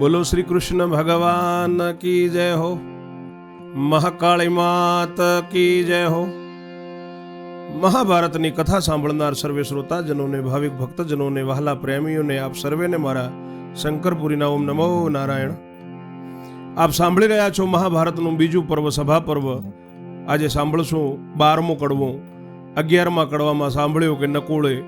બોલો શ્રી કૃષ્ણ ભગવાન કી જય હો? મહાકાળી માત કી જય હો? મહાભારતની કથા સાંભળનાર સર્વે શ્રોતાજનોને, ભાવિક ભક્તજનોને, વહાલા પ્રેમીઓને, આપ સર્વેને મારા શંકરપુરીના ઓમ નમો નારાયણ. આપ સાંભળી રહ્યા છો મહાભારતનું બીજું પર્વ સભા પર્વ આજે સાંભળશું બારમો કડવો. અગિયારમા કડવામાં સાંભળ્યું કે નકુળે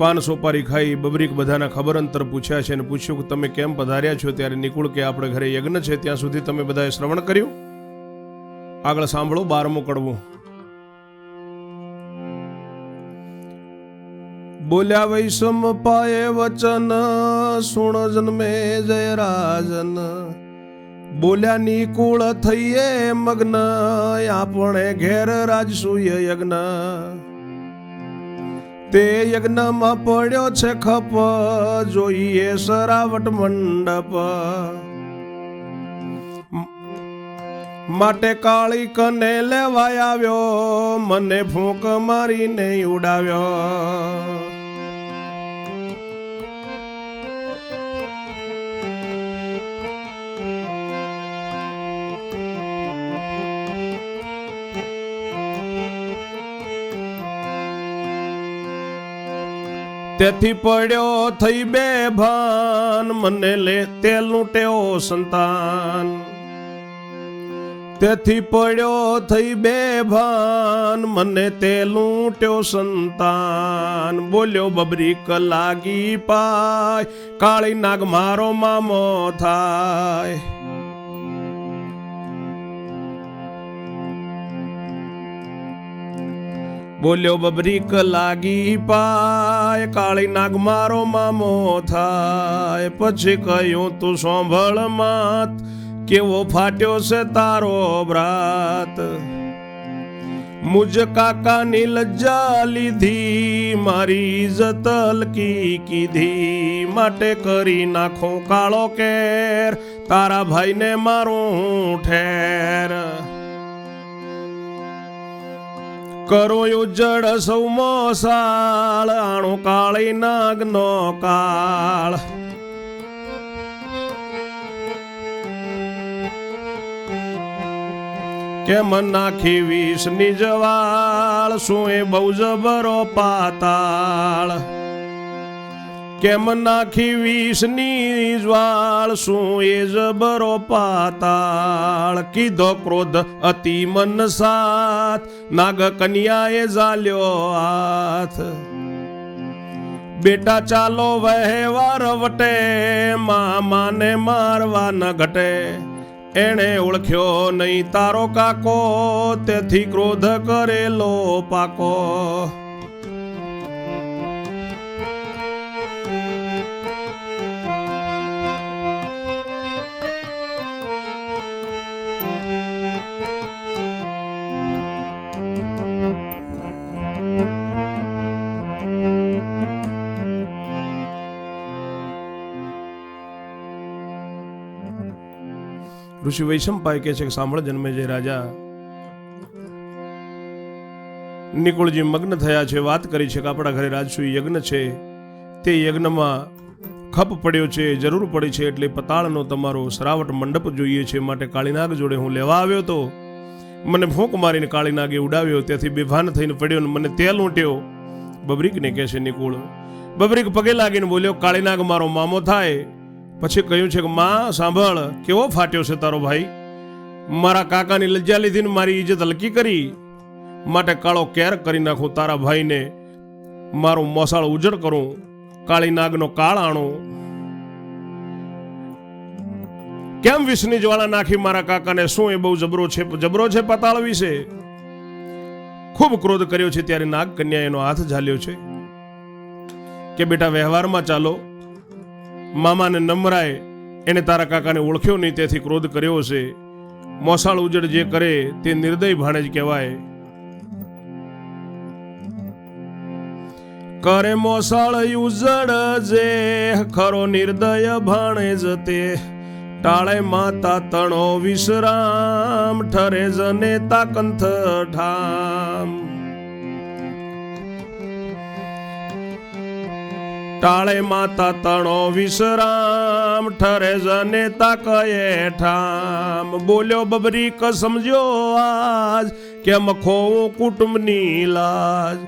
પાન સોપારી ખાઈ બબરીક બધાના ખબર અંતર પૂછ્યા છે અને પૂછ્યું કે તમે કેમ પધાર્યા છો? ત્યારે નિકુળ કે આપણે ઘરે યજ્ઞ છે, ત્યાં સુધી તમે બધાએ શ્રવણ કર્યું? આગળ સાંભળો, બારમું કડવું. બોલ્યા વૈષમ પાયે વચન, સુણ જન્મે જય રાજન બોલ્યા નિકુળ થઈએ મગ્ન, આપણે ઘેર રાજસૂય યજ્ઞ. તે યજ્ઞમાં પડ્યો છે ખપ, જોઈએ સરાવટ મંડપ. માટે કાળી કને લેવાય આવ્યો, મને ફૂંક મારીને ઉડાવ્યો. તેથી પડ્યો થઈ બે ભાન મને લે તે લૂંટ્યો સંતાન. તેથી પડ્યો થઈ બે ભાન મને તેલું લૂંટ્યો સંતાન. બોલ્યો, બબરીક લાગી પાય, કાળી નાગ મારો મામો થાય. બોલ્યો, બબરીક લાગી પાય, કાળી નાગ મારો મામો થાય. પછી કહ્યું, તું સાંભળ માત, કેવો ફાટ્યો છે તારો બ્રાત. મુજ કાકાની લજ્જા લીધી, મારી ઇજ્જત હલકી કીધી. માટે કરી નાખો કાળો કેર, તારા ભાઈને મારું ઠેર. કરો ઉજ્જડ સૌ મોસાળ, આણો કાળી નાગનો કાળ. કેમ નાખી વિષ નિજવાળ શું એ બહુ જબરો પાતાળ? કેમ નાખી વિષની જ્વાળ શું એ જબરો પાતાળ? કીધો ક્રોધ અતિ મન સાથ નાગ કન્યાએ ઝાલ્યો હાથ. બેટા ચાલો વહેવાર વટે, મામાને મારવા ન ઘટે. એણે ઓળખ્યો નહીં તારો કાકો, તેથી ક્રોધ કરેલો પાકો. ઋષિ વૈશંપાય કહે છે કે સાંભળ, જન્મે જે રાજા નિકુળજી મગ્ન થયા છે, વાત કરી છે કે આપણા ઘરે રાજસૂય યજ્ઞ છે, તે યજ્ઞમાં ખપ પડ્યો છે, જરૂર પડી છે, એટલે પતાળનો તમારો સરાવટ મંડપ જોઈએ છે, માટે કાળીનાગ જોડે હું લેવા આવ્યો હતો. મને ફૂંક મારીને કાળીનાગે ઉડાવ્યો, ત્યાંથી બેભાન થઈને પડ્યો ને મને તેલ ઊંટ્યો બબરીકને કહે છે, નિકુળ, બબરીક પગે લાગીને બોલ્યો, કાળીનાગ મારો મામો થાય. પછી કહ્યું છે કે, માં, સાંભળ, કેવો ફાટ્યો છે તારો ભાઈ? મારા કાકાની લજ્જા લીધીને મારી ઇજ્જત હલકી કરી. માટે કાળો કેર કરી નાખું તારા ભાઈને. મારું મોસાળ ઉજળ કરું. કાળી નાગનો કાળ આણું. કેમ વિષની જ્વાળા નાખી મારા કાકાને? શું એ બહુ જબરો છે જબરો છે પતાળ વિશે? ખૂબ ક્રોધ કર્યો છે ત્યારે નાગ કન્યા એનો હાથ ઝાલ્યો છે કે, બેટા, વ્યવહારમાં ચાલો. મામાને નમરાય, એને તારા કાકાને ઓળખ્યો નહીં, તેથી ક્રોધ કર્યો છે મોસાળ ઉજળ જે કરે તે નિર્દય ભાણે જ કહેવાય. કરે મોસાળ ઉજળ જે, ખરો નિર્દય ભાણે જતે ટાળે માતા તણો વિશ્રામ, ઠરે જને તાકંથ ઠામ. ટાળે માતા તણો વિશ્રામ, ઠરે જનેતા કયે ઠામ. બોલ્યો, બબરી ક સમજો આજ? કેમ ખોવું કુટુંબની લાજ?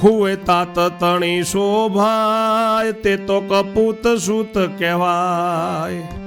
ખુએ તાત તણી શોભાય, તે તો કપૂત સૂત કહેવાય.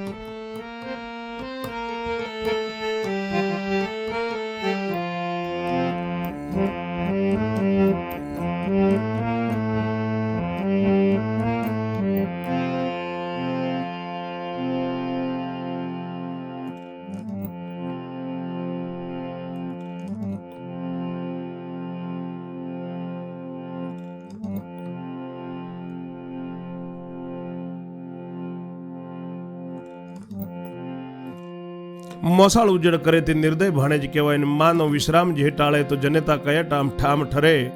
મોસાળ ઉજળ કરે તે નિર્દય ભાણે જ કહેવાય ને માનો વિશ્રામ જે ટાળે તો જનેતા કયા ટામ ઠામ ઠરે.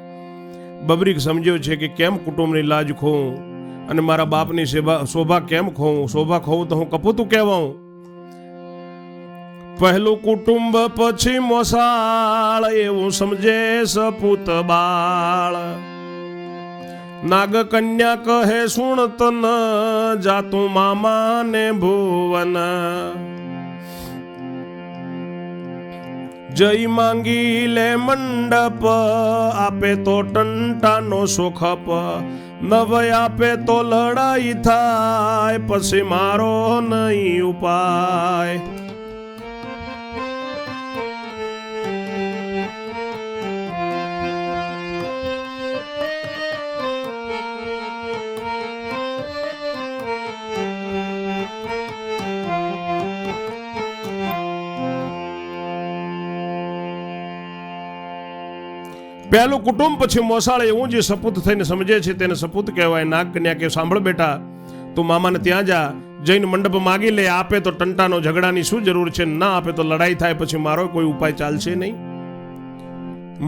બબરીક સમજ્યો છે કે કેમ કુટુંબની લાજ ખોઉં? અને મારા બાપની સેવા, શોભા કેમ ખોઉં? શોભા ખોઉં તો હું કપૂતું કહેવાઉં. પહેલું કુટુંબ પછી મોસાળ, એવું સમજે સપૂત બાળ. નાગ કન્યા કહે સુણ તન જાતું મામા ને ભુવન. જય માંગી લે મંડપ, આપે તો ટંટાનો સુખપ. નવય આપે તો લડાઈ થાય, પછી મારો નહીં ઉપાય. પહેલું કુટુંબ, પછી મોસાળ એવું જે સપૂત થઈને સમજે છે, તેને સપૂત કહેવાય. નાગ કન્યા કે સાંભળ બેટા, તું મામાને ત્યાં જા, જઈને મંડપ માગી લે, આપે તો ટંટાનો ઝઘડાની શું જરૂર છે? ના આપે તો લડાઈ થાય, પછી મારો કોઈ ઉપાય ચાલશે નહીં.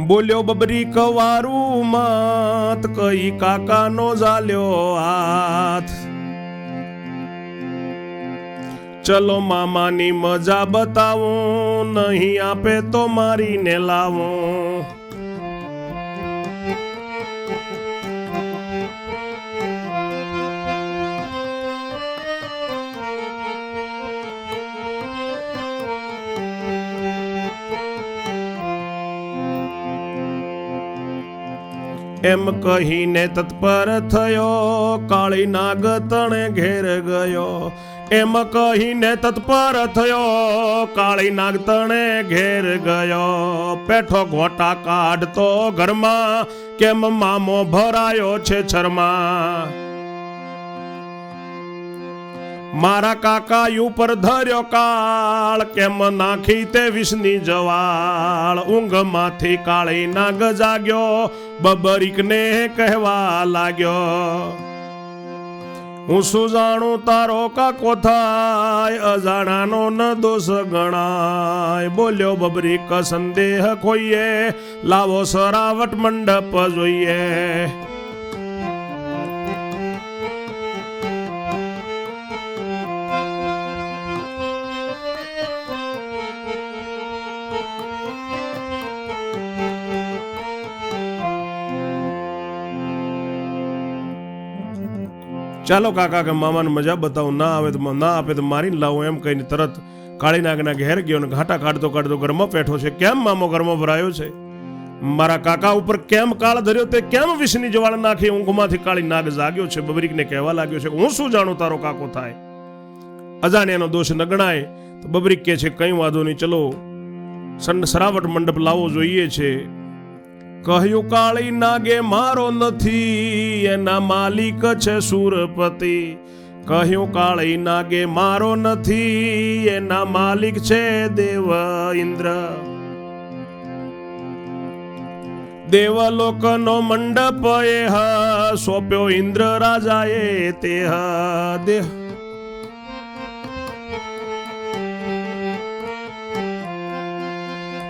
બોલ્યો, બબરી કવારું માત, કઈ કાકાનો ઝાલ્યો હાથ. ચલો મામાની મજા બતાવો, નહીં આપે તો મારીને લાવો. એમ કહીને તત્પર થયો, કાળી નાગ તણે ઘેર ગયો. એમ કહીને તત્પર થયો, કાળી નાગ તણે ઘેર ગયો. પેઠો ઘોટા કાઢતો ઘરમાં, કેમ મામો ભરાયો છે છરમાં? મારા કાકા ઉપર ધર્યો કાળ, કેમ નાખી તે વિષની જવાળ. ઊંઘમાંથી કાળી નાગ જાગ્યો, બબરીકને કહેવા લાગ્યો. હું શું જાણું તારો કાકો થાય? અજાણાનો ન દોષ ગણાય. બોલ્યો બબરીક, સંદેહ ખોઈએ. લાવો સરાવટ મંડપ જોઈએ. ચાલો કાકા કે મામાને મજા બતાવો. ના આવે તો ના આપે તો મારીને લાવો એમ કહીને તરત કાળી નાગના ઘેર ગયો ને ઘાટા કાઢતો કાઢતો ઘરમાં પેઠો છે. કેમ મામો ઘરમાં ભરાયો છે? મારા કાકા ઉપર કેમ કાળ ધર્યો તે કેમ વિષની જવાળ નાખી ઊંઘમાંથી કાળી નાગ જાગ્યો છે? બબરીકને કહેવા લાગ્યો છે, હું શું જાણું તારો કાકો થાય? અજાણ્યાનો દોષ ન ગણાય તો બબરીક કહે છે, કંઈ વાંધો નહીં, ચલો. સન- સરાવટ મંડપ લાવવો જોઈએ છે. કહ્યું, કાળી નાગે મારો નથી, એના માલિક છે સુરપતિ. કહ્યું, કાળી નાગે મારો નથી, એના માલિક છે દેવ ઇન્દ્ર. દેવલોકનો મંડપ એ હ, સોંપ્યો ઇન્દ્ર રાજાએ તે હ, દેહ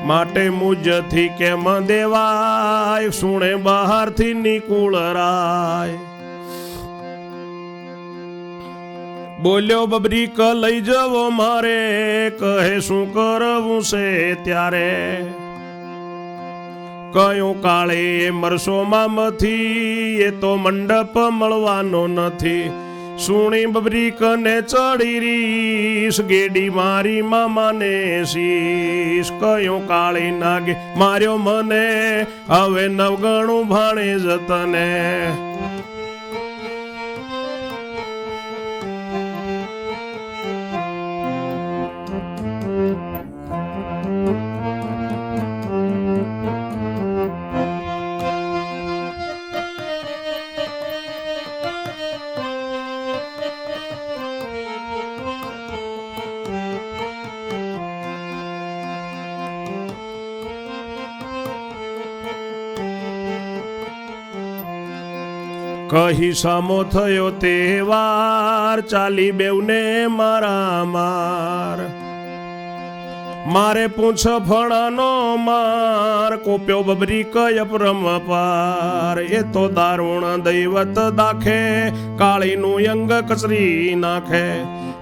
માટે મુજથી કેમ દેવાય? સુણે બહારથી નિકુળ રાય. બોલ્યો ક લઈ જવો મારે. કહે, શું કરવું છે ત્યારે? કયું કાળે મરસોમાં મથી. એ તો મંડપ મળવાનો નથી. સુણી બબરી કને ચડી રીસ, ગેડી મારી મામાને શીશ. કયો કાળી નાગે માર્યો મને, હવે નવગણું ભાણે જતને. કહી સામો થયો તે વાર, ચાલી બેવને મારા માર મારે પૂછ ફળાનો માર, કોપ્યો બબરી કય પાર એ તો દારૂણ દૈવત દાખે, કાળીનું અંગ કચરી નાખે.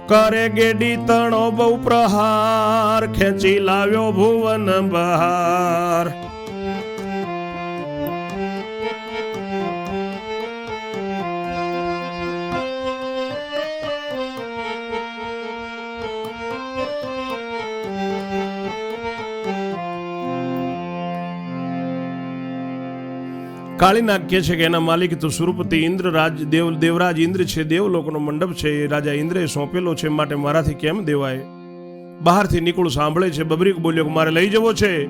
કરે ગેડી તણો બહુ પ્રહાર, ખેંચી લાવ્યો ભુવન બહાર. કાળીનાગ કહે છે કે એના માલિક તો સુરપતિ ઇન્દ્ર રાજ, દેવ, દેવરાજ ઇન્દ્ર છે, દેવલોકનો મંડપ છે, એ રાજા ઇન્દ્રએ સોંપેલો છે માટે મારાથી કેમ દેવાય? બહારથી નીકળું સાંભળે છે, બબરીક બોલ્યો કે મારે લઈ જવો છે.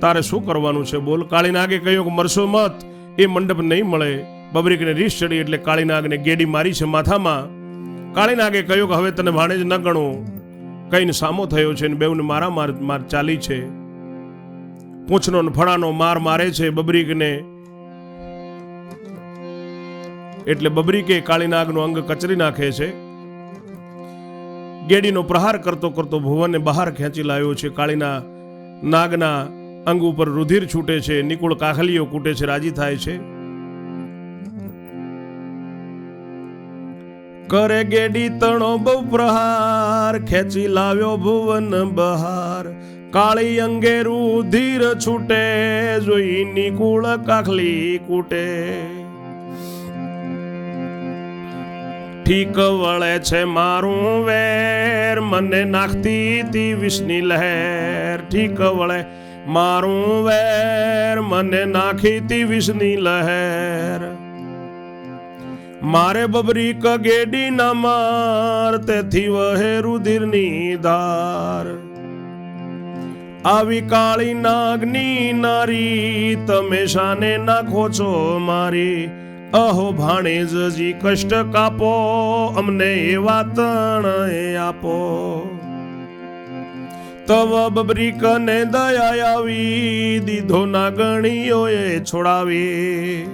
તારે શું કરવાનું છે બોલ? કાળીનાગે કહ્યું કે મરશો મત, એ મંડપ નહીં મળે. બબરીકને રીસ ચડી એટલે કાળીનાગને ગેડી મારી છે માથામાં. કાળીનાગે કહ્યું કે હવે તને ભાણે જ ન ગણું. કઈને સામો થયો છે ને બેઉને માર માર ચાલી છે. પૂંછનો ફળાનો માર મારે છે બબરીકને. એટલે બબરીકે કાળીનાગનું અંગ કચરી નાખે છે. ગેડીનો પ્રહાર કરતો કરતો ભુવનને બહાર ખેંચી લાવ્યો છે. કાળીના નાગના અંગ ઉપર રુધિર છૂટે છે. નિકુળ કાખલીઓ કૂટે છે. રાજી થાય છે. કરે ગેડી તણો બહુ પ્રહાર. ખેંચી લાવ્યો ભુવન બહાર. કાળી અંગે રુધિર છૂટે જોઈ નિકુળ કાખલી કૂટે. ઠીક વળે છે મારું વેર, મને નાખતી તી વિષની લહેર. ઠીક વળે મારું વેર, મને નાખી તી વિષની લહેર. મારે બબરી કગેડી ના માર, તેથી વહે રુધિરની ધાર. આવી કાળી નાગની નારી, તમે શાને નાખો છો મારી? અહો ભાણેજજી, કષ્ટ કાપો, અમને એવા તણ આપો. તવ બબરી કને દયા આવી, દીધો નાગણીઓએ છોડાવી.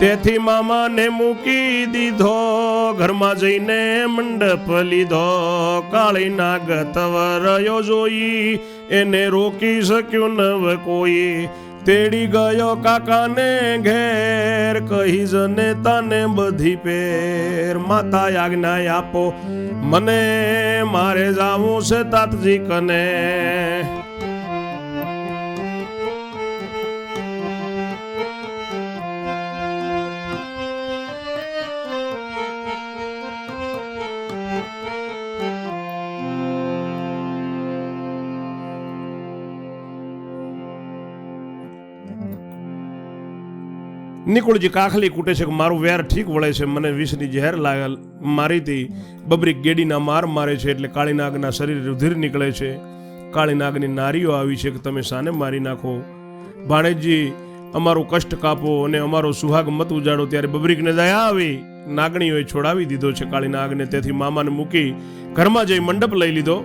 તેથી મામાને મૂકી દીધો, ઘરમાં જઈને મંડપ લીધો. કાળી નાગત વરયો જોઈ, એને રોકી શક્યું નવ કોઈ. તેડી ગયો કાકાને ઘેર, કહી જને તને બધી પેર. માતા આજ્ઞા આપો, મને મારે જાવું છે તાતજી કને નિકુળજી કાખલી કૂટે છે કે મારું વેર ઠીક વળે છે, મને વિષની ઝેર લાગેલ મારી હતી બબરી ગેડીના માર મારે છે એટલે કાળીનાગના શરીર રુધિર નીકળે છે. કાળીનાગની નારીઓ આવી છે કે તમે સાને મારી નાખો. ભાણેજી, અમારું કષ્ટ કાપો અને અમારો સુહાગ મત ઉજાડો ત્યારે બબરીકને દયા આવી. નાગણીઓએ છોડાવી દીધો છે કાળીનાગને, તેથી મામાને મૂકી ઘરમાં જઈ મંડપ લઈ લીધો.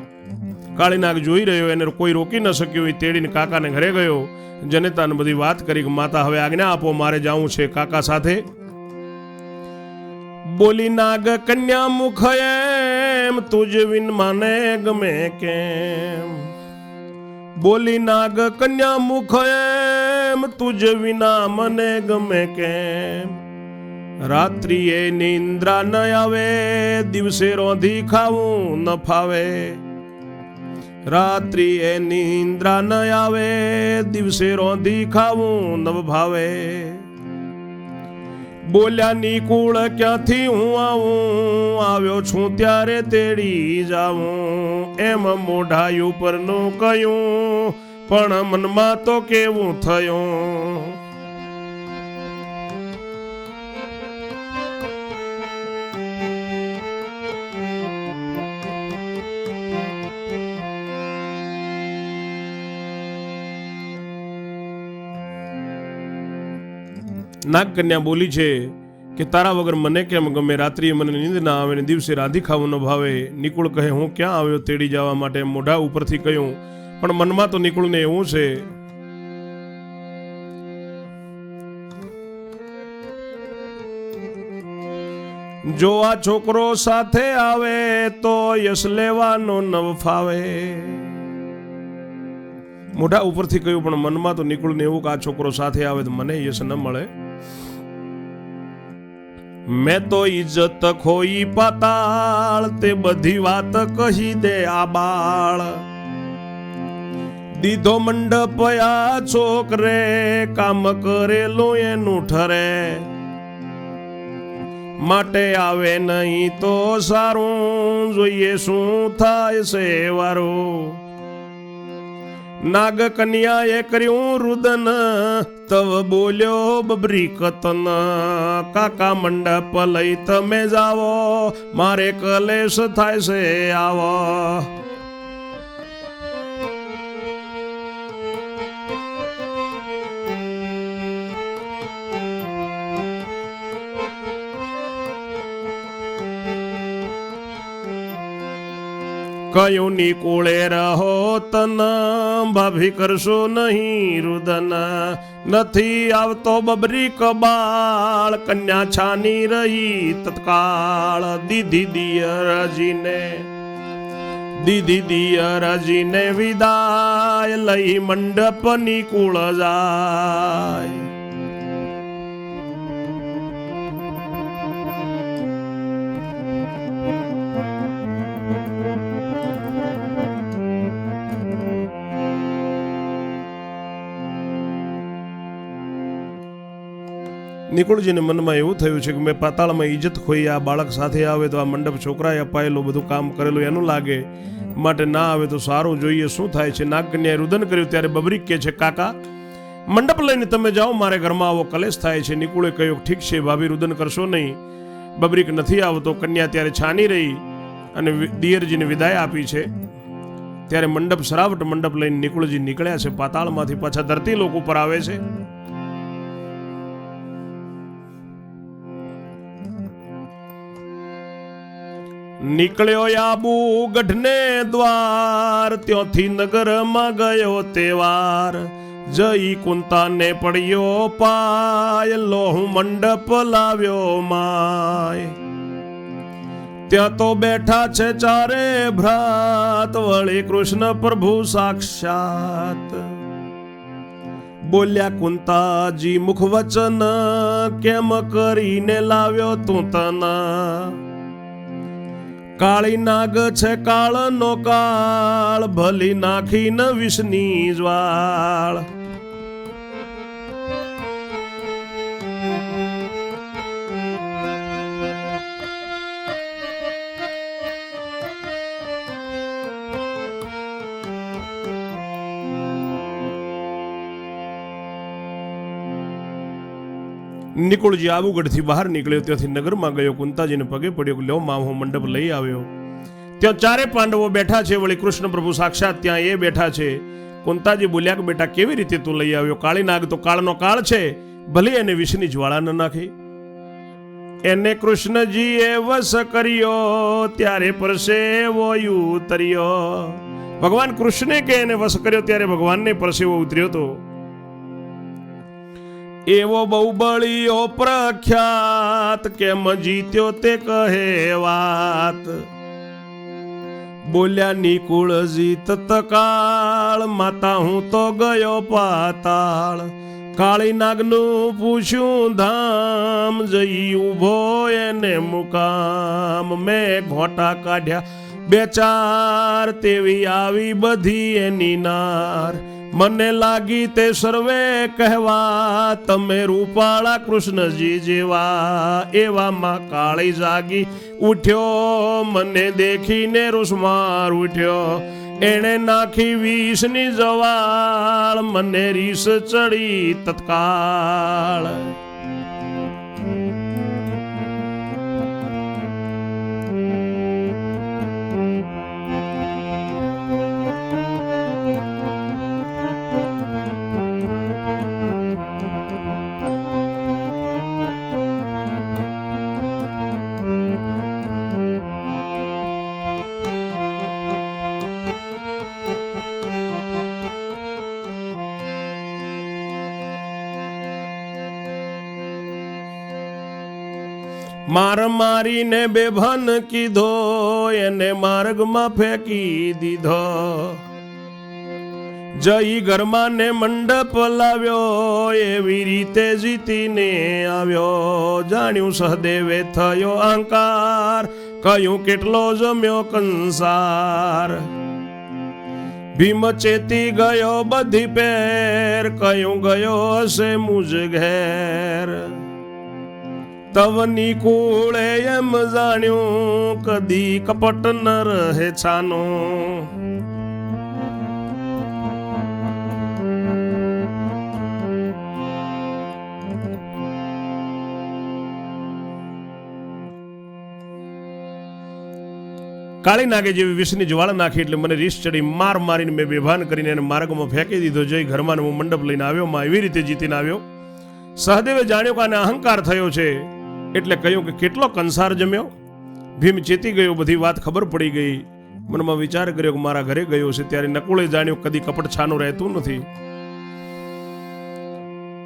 કાળીનાગ જોઈ રહ્યો, એને કોઈ રોકી ન શક્યો. એ તેડીને કાકાને ઘરે ગયો. જનેતાને બધી વાત કરી કે, માતા, હવે આજ્ઞા આપો, મારે જવું છે કાકા સાથે. બોલી, નાગ કન્યા મુખ એમ, તુજ વિન માને ગમે કેમ? બોલી, નાગ કન્યા મુખ એમ, તુજ વિના મને ગમે કેમ? રાત્રિએ નિંદ્રા ન આવે, દિવસે રોંધી ખાવું ન ફાવે. રાત્રિએ નિંદ્રા ન આવે, દિવસે રોંધી ખાવું નવ ભાવે. બોલ્યા, નિકુળ, ક્યાંથી હું આવું? આવ્યો છું ત્યારે તેડી જાવું એમ મોઢાઈ ઉપરનું કયું પણ મનમાં તો કેવું થયું? નાગકન્યા બોલી છે કે તારા વગર મને કેમ ગમે? રાત્રિએ મને નીંદ ના આવે ને દિવસે રાધી ખાવું ન ભાવે. નિકુળ કહે, હું ક્યાં આવ્યો તેડી જવા માટે? મોઢા ઉપરથી કહ્યું, પણ મનમાં તો નિકુળને એવું છે. જો આ છોકરો સાથે આવે તો યશ લેવાનો નવ ફાવે. મોઢા ઉપરથી કહ્યું, પણ મનમાં તો નિકુળને એવું કે આ છોકરો સાથે આવે તો મને યશ ન મળે. મેં તો ઇજ્જત ખોઈ પાતાળ, તે બધી વાત કહી દે આ બાળ. દીધો મંડપ આ છોકરે, કામ કરેલું એનું ઠરે. માટે આવે નહીં તો સારું, જોઈએ શું થાય છે વારું. નાગ કન્યાએ કર્યું રુદન. તવ બોલ્યો બબરી કતન કાકા મંડપ લઈ તમે જાવો મારે કલેશ થાય છે, આવો. કયું નિકુળે રહો તન, ભાભી કરશો નહીં રુદન. નથી આવતો બબરી કબાળ કન્યા છાની રહી તત્કાળ. દીધી દિયરજીને દીધી દિયરજીને વિદાય લઈ મંડપ નિકુળ જાય. નિકુળજીને મનમાં એવું થયું છે કે મેં પાતાળમાં ઇજ્જત ખોઈ, આ બાળક સાથે આવે તો આ મંડપ છોકરાએ અપાયેલું બધું કામ કરેલું, એનું લાગે માટે ના આવે તો સારું જોઈએ, શું થાય છે? નાગકન્યાએ રુદન કર્યું ત્યારે બબરીક કહે છે, કાકા, મંડપ લઈને તમે જાઓ, મારે ઘરમાં આવો કલેશ થાય છે. નિકુળે કહ્યું, ઠીક છે, ભાભી, રુદન કરશો નહીં. બબરીક નથી આવતો, કન્યા ત્યારે છાની રહી અને દિયરજીને વિદાય આપી છે. ત્યારે મંડપ, સરાવટ મંડપ લઈને નિકુળજી નીકળ્યા છે, પાતાળમાંથી પાછા ધરતી લોક ઉપર આવે છે. નીકળ્યો આબુ ગઢને દ્વાર, ત્યોથી નગરમાં ગયો તેવાર જઈ કુંતાને પડ્યો પાય, લોહું મંડપ લાવ્યો માય. ત્યાં તો બેઠા છે ચારે ભ્રાત, વળી કૃષ્ણ પ્રભુ સાક્ષાત. બોલ્યા, કુંતાજી, મુખ વચન કેમ કરીને લાવ્યો તું તના? કાળી નાગ છે કાળનો કાળ ભલી નાખી ન વિષની જ્વાળ. નિકુળજી આબુગઢથી બહાર નીકળ્યો, ત્યાંથી નગરમાં ગયો, કુંતાજીને પગે પડ્યો લો માં મંડપ લઈ આવ્યો. ત્યાં ચારે પાંડવો બેઠા છે, વળી કૃષ્ણ પ્રભુ સાક્ષાત ત્યાં એ બેઠા છે. કુંતાજી બોલ્યા કે, બેટા, કેવી રીતે તું લઈ આવ્યો? કાળી નાગ તો કાળનો કાળ છે, ભલે એને વિષની જ્વાળા ન નાખી. એને કૃષ્ણજીએ વસ કર્યો, ત્યારે પરસેવો ઉતર્યો ભગવાન કૃષ્ણે કે એને વશ કર્યો, ત્યારે ભગવાનને પરસેવો ઉતર્યો તો. એવો બહુ બળીઓ પ્રખ્યાત, કેમ જીત્યો તે કહે વાત. બોલ્યા નિકુળજી તકાળ, માતા હું તો ગયો પાતાળ. કાળી નાગનું પૂછ્યું ધામ, જઈ ઊભો એને મુકામ. મેં ઘોટા કાઢ્યા બે ચાર, તેવી આવી બધી એની નાર. મને લાગી તે સર્વે કહેવા, તમે રૂપાળા કૃષ્ણજી જેવા, એવામાં કાળી જાગી ઉઠ્યો, મને દેખીને રૂસમાર ઉઠ્યો. એણે નાખી વિષની જવાળ, મને રીસ ચડી તત્કાળ. માર મારીને બેભાન કીધો, એને માર્ગમાં ફેંકી દીધો. જઈ ઘરમાં ને મંડપ લાવ્યો, એવી રીતે જીતીને આવ્યો. જાણ્યું સહદેવે થયો અહંકાર, કયું કેટલો જમ્યો કંસાર. ભીમ ચેતી ગયો બધી પેર, કયું ગયો હશે મુજ ઘેર. તવની કોળે એમ જાણ્યું, કદી કપટ ન રહે છાનો. કાળી નાગે જેવી વિષની જ્વાળા નાખી એટલે મને રીસ ચડી માર મારીને મેં બેભાન કરીને એને માર્ગમાં ફેંકી દીધો. જઈ ઘરમાં હું મંડપ લઈને આવ્યો, માં એવી રીતે જીતીને આવ્યો. સહદેવે જાણ્યો કે આને અહંકાર થયો છે. એટલે કહ્યું કે કેટલો કંસાર જમ્યો? ભીમ ચેતી ગયો, બધી વાત ખબર પડી ગઈ. મનમાં વિચાર કર્યો કે મારા ઘરે ગયો છે, ત્યારે નકુળે જાણ્યું કદી કપટ છાનું રહેતું નથી.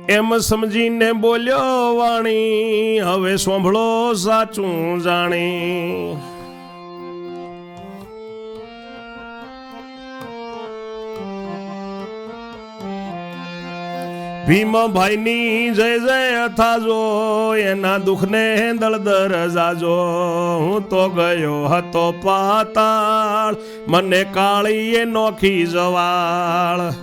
એમ સમજીને બોલ્યો, વાણી, હવે સોંભળો સાચું જાણી. ભીમભાઈની જય જય થાજો એના દુઃખને દળદર જાજો. હું તો ગયો હતો પાતાળ, મને કાળીએ નોખી જવાળ.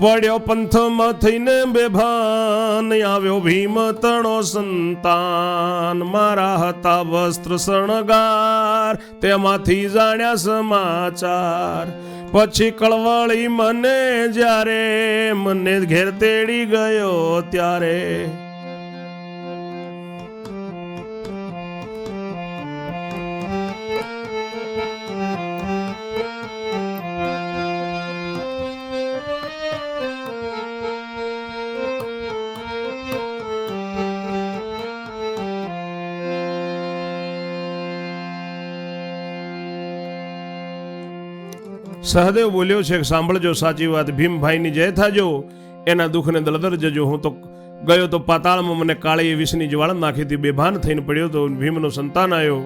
પડ્યો પંથમાં થઈને બેભાન આવ્યો ભીમ તણો સંતાન. મારા હતા વસ્ત્ર શણગાર, તેમાંથી જાણ્યા સમાચાર. પછી કળવળી મને જ્યારે મને ઘેર તેડી ગયો ત્યારે સહદેવ બોલ્યો છે સાંભળજો સાચી વાત, ભીમભાઈની જય થાજો. એના દુઃખને દલદર જજો. હું તો ગયો તો પાતાળમાં મને કાળી વિષની જ્વાળ નાખી હતી બેભાન થઈને પડ્યો તો ભીમનો સંતાન આવ્યો.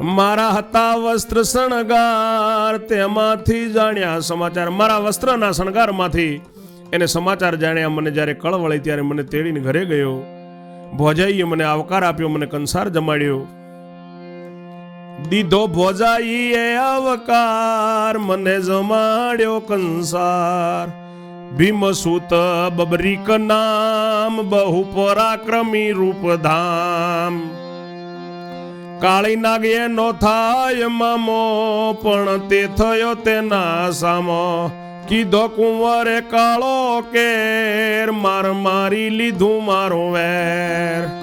મારા હતા વસ્ત્ર શણગાર, તેમાંથી જાણ્યા સમાચાર. મારા વસ્ત્રના શણગારમાંથી એને સમાચાર જાણ્યા. મને જ્યારે કળ વળી ત્યારે મને તેડીને ઘરે ગયો. ભોજાઈએ મને આવકાર આપ્યો, મને કંસાર જમાડ્યો. દીધો ભોજાઈ એ આવકાર, મને જમાડ્યો કંસાર. ભીમસૂત બબરીક નામ, બહુ પરાક્રમી રૂપધામ કાળી નાગે નો થાય મામો, પણ તે થયો તેના સામો. કીધો કુંવરે કાળો કેર, માર મારી લીધું મારો વેર.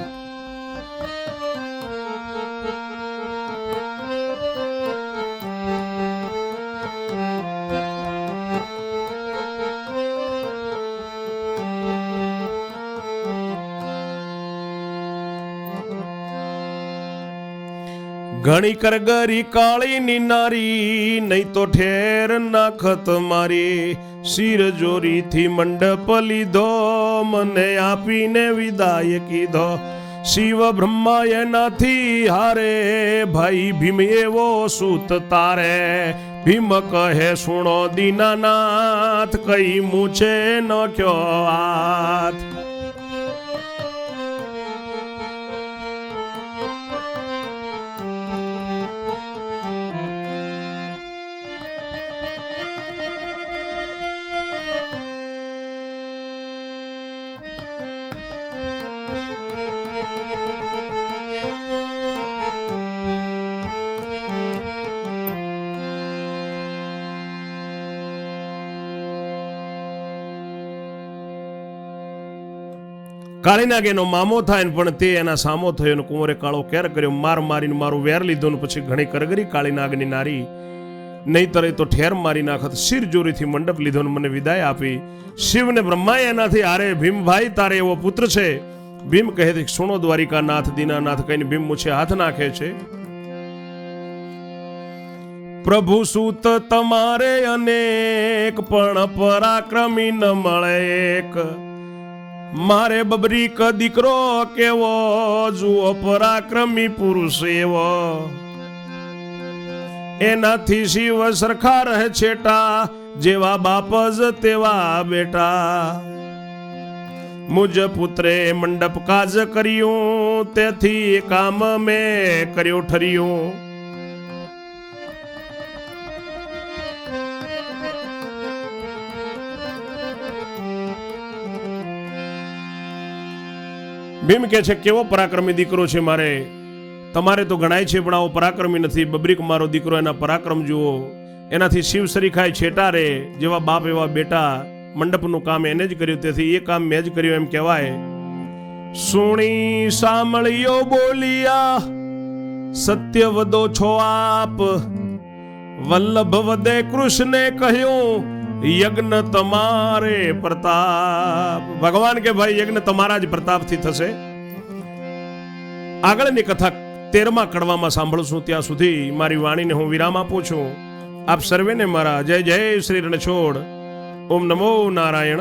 ઘણી કરગરી કાળી ની નારી, નહીં તો ઠેર નાખત મારી. શિર જોરીથી મંડપ લીધો, મને આપીને વિદાય કીધો. શિવ બ્રહ્મા એનાથી હારે, ભાઈ ભીમ એવો સૂત તારે. ભીમ કહે, સુણો દીનાનાથ, કઈ મૂછે ન ક્યો હાથ. કાળીનાગ એનો મામો થાય ને પણ તે એના સામો થયો ને કુંવરે કાળો કેર કર્યો. માર મારીને મારું વેર લીધો ને પછી ઘણી કરગરી કાળીનાગની નારી નહીં તરે તો ઠેર મારી નાખત શિર જોરીથી મંડપ લીધો ને મને વિદાય આપી. શિવને બ્રહ્માએ એનાથી આરે ભીમભાઈ, તારે એવો પુત્ર છે. ભીમ કહે છે, સુણો દ્વારિકા નાથ દીનાનાથ, કહીને ભીમ મુછે હાથ નાખે છે. પ્રભુ સૂત તમારે અનેક, પણ પરાક્રમી ન મળે એક. મારે બબરીક દીકરો કેવો, જુઓ પરાક્રમી પુરુષ એવો. એનાથી શિવ સરખા રહે છેટા, જેવા બાપ જ તેવા બેટા. મુજ પુત્રે મંડપ કાજ કર્યું, તેથી કામ મેં કર્યો ઠર્યું. ભીમ કે છે, કેવો પરાક્રમી દીકરો છે મારે? તમારે તો ગણાય છે, પણ આવો પરાક્રમી નથી. બબ્રિક મારો દીકરો એના પરાક્રમ જુઓ. એનાથી શિવ સરીખાય છેટા રે, જેવા બાપ એવા બેટા. મંડપનું કામ એને જ કર્યું, તેથી એ કામ મેં જ કર્યું એમ કહેવાય. સુણી સાંભળ્યો બોલિયા, સત્ય વધો છો આપ. વલ્લભ વદે કૃષ્ણે કહ્યું યજ્ઞ તમારે પ્રતાપ. ભગવાન કે ભાઈ, યજ્ઞ તમારા જ પ્રતાપથી થશે? આગળની કથા તેરમા કડવામાં સાંભળશું ત્યાં સુધી મારી વાણીને હું વિરામ આપું છું. આપ સર્વેને મારા જય જય શ્રી રણછોડ. ઓમ નમો નારાયણ.